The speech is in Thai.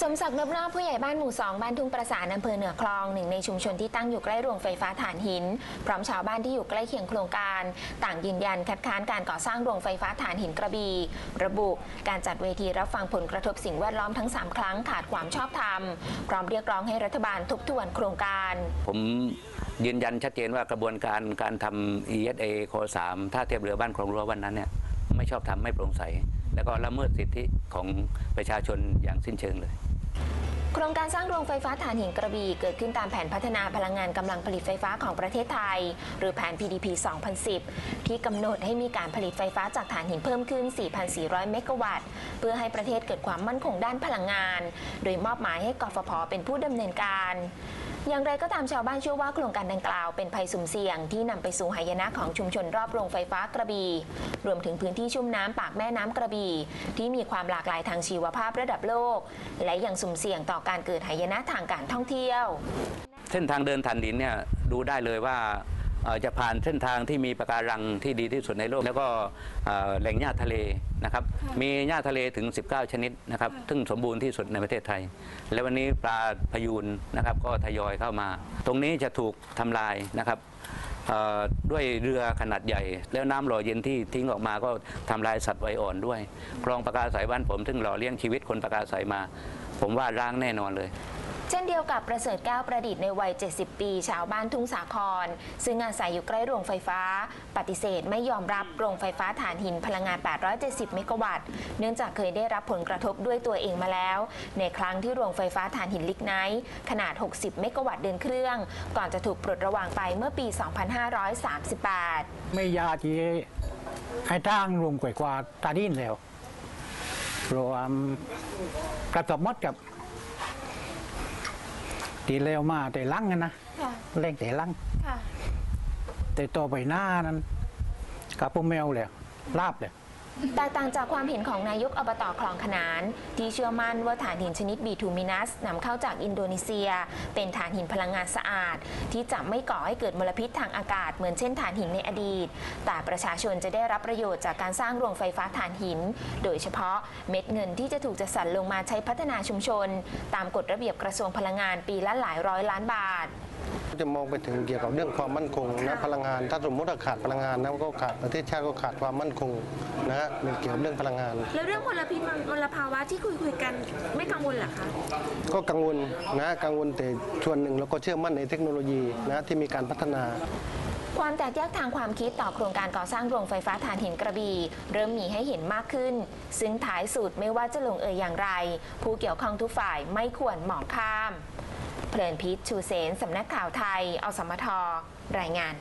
สมศักดิ์นบนอกผู้ใหญ่บ้านหมู่สองบ้านทุ่งประสานอำเภอเหนือคลองหนึ่งในชุมชนที่ตั้งอยู่ใกล้โรงไฟฟ้าถ่านหิน พร้อมชาวบ้านที่อยู่ใกล้เคียงโครงการ ต่างยืนยันคัดค้านการก่อสร้างโรงไฟฟ้าถ่านหินกระบี่ระบุ การจัดเวทีรับฟังผลกระทบสิ่งแวดล้อมทั้ง 3 ครั้งขาดความชอบธรรม พร้อมเรียกร้องให้รัฐบาลทบทวนโครงการ ผมยืนยันชัดเจนว่ากระบวนการการทำ ESA โค3ท่าเทียบเรือบ้านคลองรั้ววันนั้นเนี่ยไม่ชอบทำไม่โปร่งใส แล้วก็ละเมิดสิทธิของประชาชนอย่างสิ้นเชิงเลยโครงการสร้างโรงไฟฟ้าถ่านหินกระบี่เกิดขึ้นตามแผนพัฒนาพลังงานกำลังผลิตไฟฟ้าของประเทศไทย หรือแผน PDP 2010 ที่กำหนดให้มีการผลิตไฟฟ้าจากถ่านหินเพิ่มขึ้น 4,400 เมกะวัตต์ เพื่อให้ประเทศเกิดความมั่นคงด้านพลังงาน โดยมอบหมายให้กฟผเป็นผู้ดำเนินการ อย่างไรก็ตามชาวบ้านเชื่อว่าโครงการดังกล่าวเป็นภัยสุ่มเสี่ยงที่นำไปสู่หายนะของชุมชนรอบโรงไฟฟ้ากระบี่รวมถึงพื้นที่ชุ่มน้ำปากแม่น้ำกระบี่ที่มีความหลากหลายทางชีวภาพระดับโลก และยังสุ่มเสี่ยงต่อการเกิดหายนะทางการท่องเที่ยว เส้นทางเดินถ่านดินเนี่ยดูได้เลยว่า จะผ่านเส้นทางที่มีปะการังที่ดีที่สุดในโลก แล้วก็เอ่อแหล่งหญ้าทะเลนะครับ มีหญ้าทะเลถึง 19 ชนิดนะครับ ซึ่งสมบูรณ์ที่สุดในประเทศไทย และวันนี้ปลาพยูนนะครับก็ทยอยเข้ามา ตรงนี้จะถูกทำลายนะครับเอ่อด้วยเรือขนาดใหญ่ แล้วน้ำหล่อเย็นที่ทิ้งออกมาก็ทำลายสัตว์ไวยอ่อนด้วย คลองปะกาสายบ้านผมซึ่งหล่อเลี้ยงชีวิตคนปะกาสายมา ผมว่าร้างแน่นอนเลย เช่นเดียวกับประเสริฐแก้วประดิษฐ์ในวัย 70 ปี ชาวบ้านทุ่งสาคร ซึ่งอาศัยอยู่ใกล้โรงไฟฟ้า ปฏิเสธไม่ยอมรับโรงไฟฟ้าถ่านหินพลังงาน 870 เมกะวัตต์ เนื่องจากเคยได้รับผลกระทบด้วยตัวเองมาแล้ว ในครั้งที่โรงไฟฟ้าถ่านหินลิกไนท์ขนาด 60 เมกะวัตต์เดินเครื่อง ก่อนจะถูกปลดระวางไปเมื่อปี 2538 ไม่ยากที่ให้ตั้งรวมกว่ากว่าตาดินแล้วรวมกระตบมดกับ ตีเร็วมาแต่ลังกันนะค่ะเล่งแต่ลัง ค่ะ แต่ต่อไปหน้านั้นกับพวกแมวแล้วลาบเลย แตกต่างจากความเห็นของนายกอบตคลองขนาน ที่เชื่อมั่นว่าถ่านหินชนิดบีทูมินัสนำเข้าจากอินโดนีเซีย เป็นถ่านหินพลังงานสะอาด ที่จะไม่ก่อให้เกิดมลพิษทางอากาศเหมือนเช่นถ่านหินในอดีต แต่ประชาชนจะได้รับประโยชน์จากการสร้างโรงไฟฟ้าถ่านหิน โดยเฉพาะเม็ดเงินที่จะถูกจัดสรรลงมาใช้พัฒนาชุมชน ตามกฎระเบียบกระทรวงพลังงานปีละหลายร้อยล้านบาท จะมองไปถึงเกี่ยวกับเรื่องความมั่นคงนะพลังงาน ถ้าสมมติว่าขาดพลังงานนะก็ขาดประเทศชาติก็ขาดความมั่นคงนะฮะมันเกี่ยวกับเรื่องพลังงาน แล้วเรื่องมลพิษมลภาวะที่คุยคุยๆกันไม่กังวลเหรอคะก็กังวลนะกังวลแต่ส่วนหนึ่งเราก็เชื่อมั่นในเทคโนโลยีนะที่มีการพัฒนาความแตกแยกทางความคิดต่อโครงการก่อสร้างโรงไฟฟ้าถ่านหินกระบี่เริ่มมีให้เห็นมากขึ้น ซึ่งท้ายสุดไม่ว่าจะลงเอยอย่างไร ผู้เกี่ยวข้องทุกฝ่ายไม่ควรมองข้าม เพลินพิษชูเสนสำนักข่าวไทย อสมทรายงาน